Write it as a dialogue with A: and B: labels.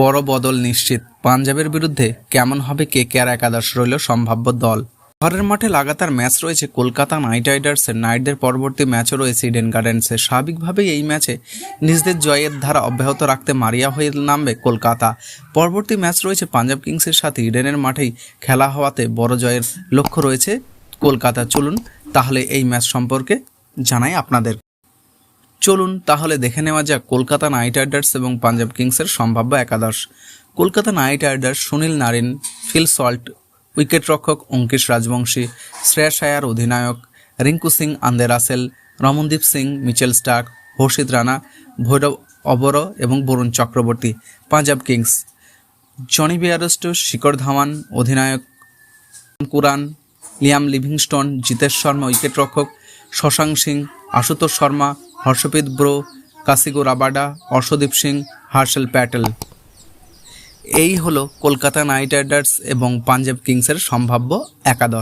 A: বড় বদল নিশ্চিত। পাঞ্জাবের বিরুদ্ধে কেমন হবে কে কে আর একাদশ রইল সম্ভাব্য দল? ঘরের মাঠে লাগাতার ম্যাচ রয়েছে কলকাতা নাইট রাইডার্সের। নাইটদের পরবর্তী ম্যাচও রয়েছে ইডেন গার্ডেন্সে। স্বাভাবিকভাবেই এই ম্যাচে নিজেদের জয়ের ধারা অব্যাহত রাখতে মারিয়া হয়ে নামবে কলকাতা। পরবর্তী ম্যাচ রয়েছে পাঞ্জাব কিংসের সাথে। ইডেনের মাঠেই খেলা হওয়াতে বড় জয়ের লক্ষ্য রয়েছে কলকাতা। চলুন তাহলে এই ম্যাচ সম্পর্কে জানাই আপনাদের। চলুন তাহলে দেখে নেওয়া যাক কলকাতা নাইট রাইডার্স এবং পাঞ্জাব কিংসের সম্ভাব্য একাদশ। Kolkata Knight Riders Sunil Narine, Phil Salt উইকেটরক্ষক Angkrish Raghuvanshi Shreyas Iyer অধিনায়ক, Rinku Singh Andre Russell, Ramandeep Singh, Mitchell Starc, Harshit Rana, Bhairab অবর এবং Varun Chakravarthy, Punjab Kings. Jonny Bairstow Shikhar Dhawan, অধিনায়ক Curran, Liam Livingstone, Jitesh Sharma উইকেটরক্ষক Shashank Singh, Ashutosh Sharma Harpreet Brar Kagiso Rabada Arshdeep Singh Harshal Patel. এই হলো Kolkata Knight Riders এবং পাঞ্জাব কিংসের সম্ভাব্য একাদশ।